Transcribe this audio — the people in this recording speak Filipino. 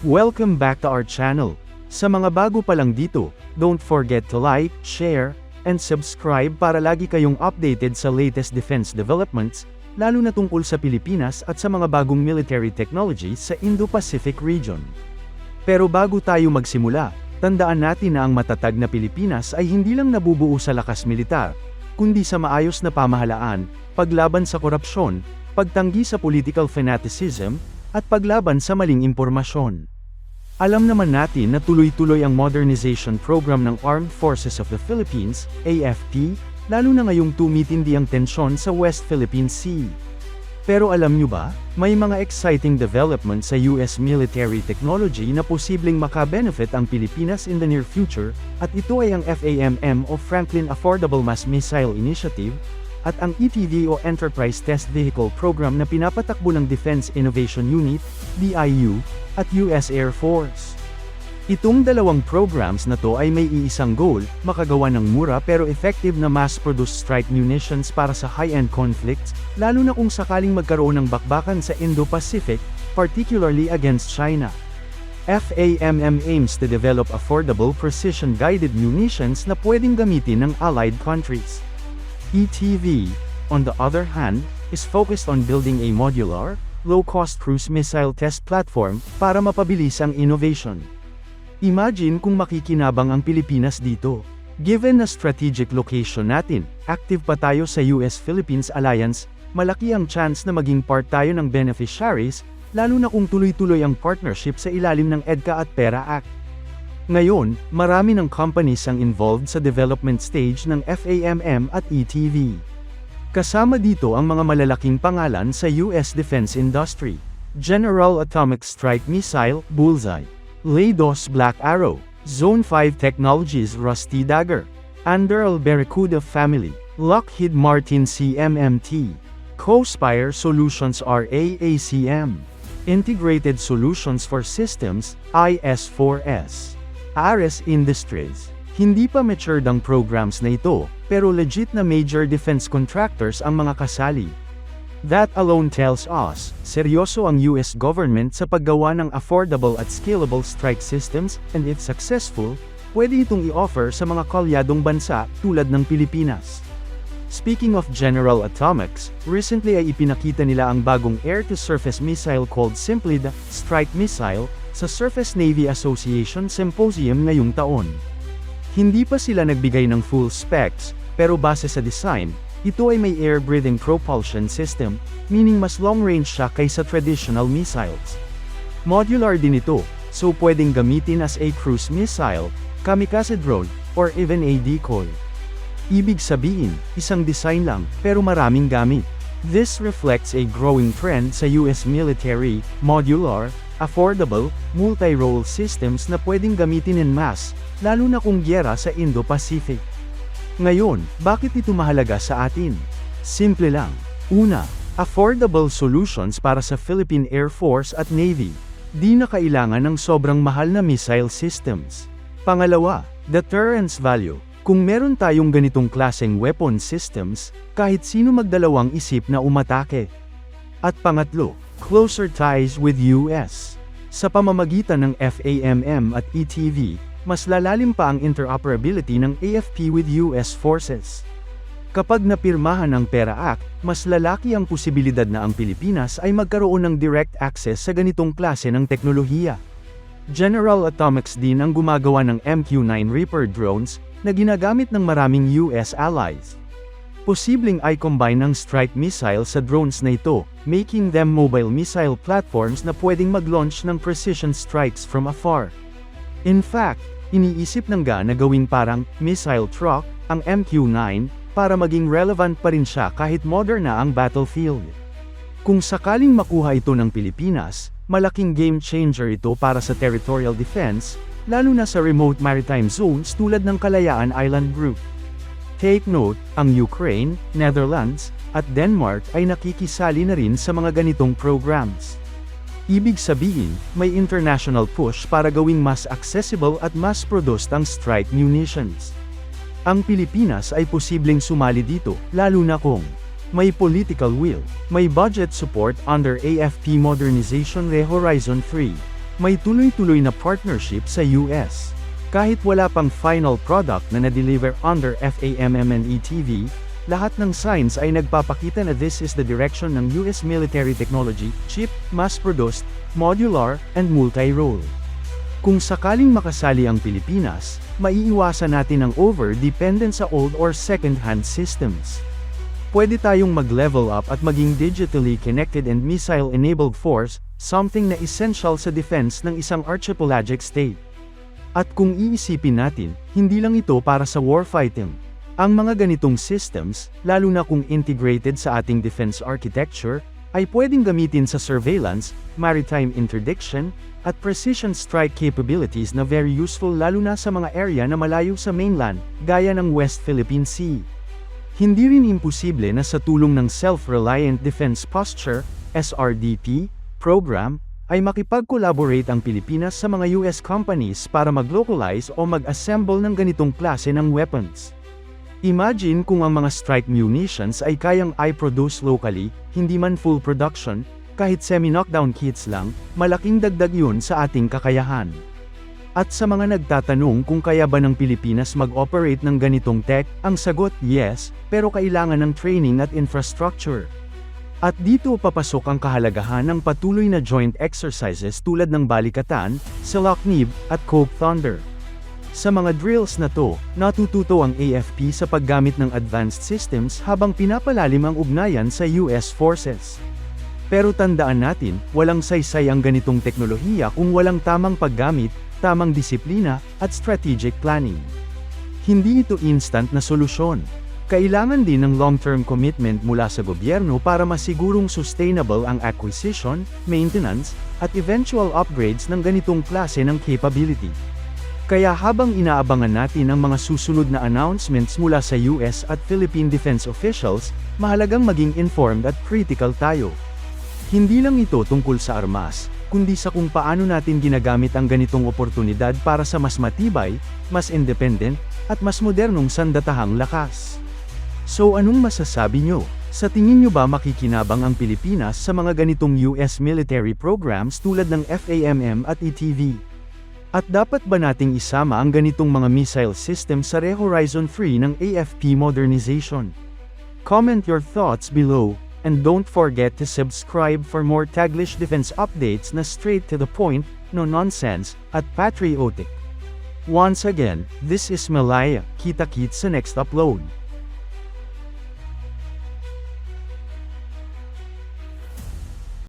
Welcome back to our channel. Sa mga bago pa lang dito, don't forget to like, share, and subscribe para lagi kayong updated sa latest defense developments, lalo na tungkol sa Pilipinas at sa mga bagong military technologies sa Indo-Pacific region. Pero bago tayo magsimula, tandaan natin na ang matatag na Pilipinas ay hindi lang nabubuo sa lakas militar, kundi sa maayos na pamahalaan, paglaban sa korupsyon, pagtanggi sa political fanaticism, at paglaban sa maling impormasyon. Alam naman natin na tuloy-tuloy ang modernization program ng Armed Forces of the Philippines, AFP, lalo na ngayong tumitindi ang tensyon sa West Philippine Sea. Pero alam nyo ba, may mga exciting development sa US military technology na posibleng makabenefit ang Pilipinas in the near future, at ito ay ang FAMM o Franklin Affordable Mass Missile Initiative, at ang ETV o Enterprise Test Vehicle Program na pinapatakbo ng Defense Innovation Unit, DIU, at US Air Force. Itong dalawang programs na to ay may iisang goal, makagawa ng mura pero effective na mass-produced strike munitions para sa high-end conflicts, lalo na kung sakaling magkaroon ng bakbakan sa Indo-Pacific, particularly against China. FAMM aims to develop affordable precision-guided munitions na pwedeng gamitin ng allied countries. ETV, on the other hand, is focused on building a modular, low-cost cruise missile test platform para mapabilis ang innovation. Imagine kung makikinabang ang Pilipinas dito. Given na strategic location natin, active pa tayo sa US-Philippines Alliance, malaki ang chance na maging part tayo ng beneficiaries, lalo na kung tuloy-tuloy ang partnership sa ilalim ng EDCA at PERA Act. Ngayon, marami ng companies ang involved sa development stage ng FAMM at ETV. Kasama dito ang mga malalaking pangalan sa US defense industry. General Atomic Strike Missile, Bullseye. Leidos Black Arrow. Zone 5 Technologies Rusty Dagger. Anduril Barracuda Family. Lockheed Martin CMMT. Cospire Solutions RAACM. Integrated Solutions for Systems, IS4S. Ares Industries. Hindi pa matured ang programs na ito, pero legit na major defense contractors ang mga kasali. That alone tells us, seryoso ang US government sa paggawa ng affordable at scalable strike systems, and if successful, pwede itong i-offer sa mga kalyadong bansa, tulad ng Pilipinas. Speaking of General Atomics, recently ay ipinakita nila ang bagong air-to-surface missile called simply the Strike Missile, sa Surface Navy Association Symposium ngayong taon. Hindi pa sila nagbigay ng full specs, pero base sa design, ito ay may air-breathing propulsion system, meaning mas long-range siya kaysa traditional missiles. Modular din ito, so pwedeng gamitin as a cruise missile, kamikaze drone, or even a decoy. Ibig sabihin, isang design lang, pero maraming gamit. This reflects a growing trend sa US military, modular, affordable, multi-role systems na pwedeng gamitin en mass, lalo na kung gyera sa Indo-Pacific. Ngayon, bakit ito mahalaga sa atin? Simple lang. Una, affordable solutions para sa Philippine Air Force at Navy. Di na kailangan ng sobrang mahal na missile systems. Pangalawa, deterrence value. Kung meron tayong ganitong klaseng weapon systems, kahit sino magdalawang isip na umatake. At pangatlo, closer ties with US. Sa pamamagitan ng FAMM at ETV, mas lalalim pa ang interoperability ng AFP with US forces. Kapag napirmahan ang PERA Act, mas lalaki ang posibilidad na ang Pilipinas ay magkaroon ng direct access sa ganitong klase ng teknolohiya. General Atomics din ang gumagawa ng MQ-9 Reaper drones na ginagamit ng maraming US allies. Posibleng i-combine ang strike missile sa drones na ito, making them mobile missile platforms na pwedeng mag-launch ng precision strikes from afar. In fact, iniisip ng GA na gawing parang missile truck ang MQ-9 para maging relevant pa rin siya kahit modern na ang battlefield. Kung sakaling makuha ito ng Pilipinas, malaking game changer ito para sa territorial defense, lalo na sa remote maritime zones tulad ng Kalayaan Island Group. Take note, ang Ukraine, Netherlands, at Denmark ay nakikisali na rin sa mga ganitong programs. Ibig sabihin, may international push para gawing mas accessible at mas produced ang strike munitions. Ang Pilipinas ay posibleng sumali dito, lalo na kung may political will, may budget support under AFP Modernization Re Horizon 3, May tuloy-tuloy na partnership sa US. Kahit wala pang final product na na-deliver under FAMMNETV, lahat ng signs ay nagpapakita na this is the direction ng US military technology, cheap, mass-produced, modular, and multi-role. Kung sakaling makasali ang Pilipinas, maiiwasan natin ang over-dependence sa old or second-hand systems. Pwede tayong mag-level up at maging digitally connected and missile-enabled force, something na essential sa defense ng isang archipelagic state. At kung iisipin natin, hindi lang ito para sa warfighting. Ang mga ganitong systems, lalo na kung integrated sa ating defense architecture, ay pwedeng gamitin sa surveillance, maritime interdiction, at precision strike capabilities na very useful lalo na sa mga area na malayo sa mainland, gaya ng West Philippine Sea. Hindi rin imposible na sa tulong ng Self-Reliant Defense Posture, SRDP, program, ay makipag-collaborate ang Pilipinas sa mga US companies para mag-localize o mag-assemble ng ganitong klase ng weapons. Imagine kung ang mga strike munitions ay kayang i-produce locally, hindi man full production, kahit semi-knockdown kits lang, malaking dagdag yun sa ating kakayahan. At sa mga nagtatanong kung kaya ba ng Pilipinas mag-operate ng ganitong tech, ang sagot yes, pero kailangan ng training at infrastructure. At dito papasok ang kahalagahan ng patuloy na joint exercises tulad ng Balikatan, Silaknib, at Coke Thunder. Sa mga drills na to, natututo ang AFP sa paggamit ng advanced systems habang pinapalalim ang ugnayan sa US forces. Pero tandaan natin, walang saysay ang ganitong teknolohiya kung walang tamang paggamit, tamang disiplina, at strategic planning. Hindi ito instant na solusyon. Kailangan din ng long-term commitment mula sa gobyerno para masigurong sustainable ang acquisition, maintenance, at eventual upgrades ng ganitong klase ng capability. Kaya habang inaabangan natin ang mga susunod na announcements mula sa US at Philippine defense officials, mahalagang maging informed at critical tayo. Hindi lang ito tungkol sa armas, kundi sa kung paano natin ginagamit ang ganitong oportunidad para sa mas matibay, mas independent, at mas modernong sandatahang lakas. So anong masasabi nyo? Sa tingin nyo ba makikinabang ang Pilipinas sa mga ganitong US military programs tulad ng FAMM at ETV? At dapat ba nating isama ang ganitong mga missile system sa Re-Horizon 3 ng AFP modernization? Comment your thoughts below, and don't forget to subscribe for more Taglish defense updates na straight to the point, no nonsense, at patriotic. Once again, this is Malaya, kita-kit sa next upload.